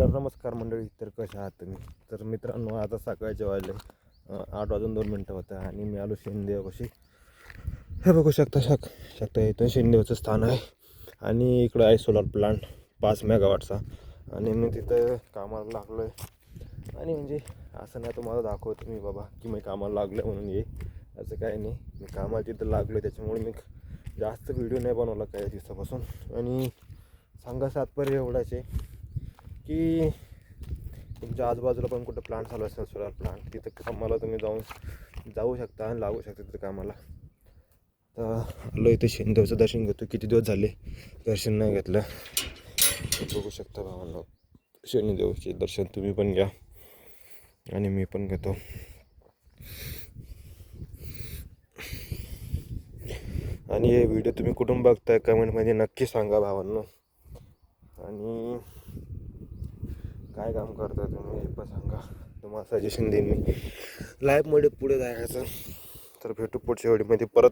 तर नमस्कार मंडळी. तर कशा आहात तुम्ही? तर मित्रांनो आता सकाळच्या वाजले. आठ वाजून दोन मिनटं होतं आणि मी आलो शेंदेवापाशी हे बघू शकता शक शकता इथं शेंदेवाचं स्थान आहे. आणि इकडं आहे सोलार प्लांट पाच मेगावाटचा आणि मी तिथं कामाला लागलो आहे आणि म्हणजे असं नाही तुम्हाला दाखवतो मी बाबा की मी कामाला लागलो म्हणून ये. असं काही नाही. मी कामाला तिथं लागलो आहे त्याच्यामुळे मी जास्त व्हिडिओ नाही बनवला काही दिवसापासून. आणि सांगा सातपर्य एवढाच आहे. की तुमच्या आजूबाजूला पण कुठं प्लांट चालू असेल सोलार प्लांट तिथं कामाला तुम्ही जाऊन जाऊ शकता आणि लागू शकता तिथं कामाला. तर आलो इथे शिंदेचं दर्शन घेतो. किती दिवस झाले दर्शन नाही घेतलं. बघू शकता भावांना. शनिदेवचे दर्शन तुम्ही पण घ्या आणि मी पण घेतो. आणि हे व्हिडिओ तुम्ही कुठून बघताय कमेंटमध्ये नक्की सांगा भावांनो. आणि काय काम करता तुम्ही? हे पण सांगा. तुम्हाला सजेशन देईन मी. लाईफमध्ये पुढे जायचं. तर भेटू पुढच्या वेळीमध्ये परत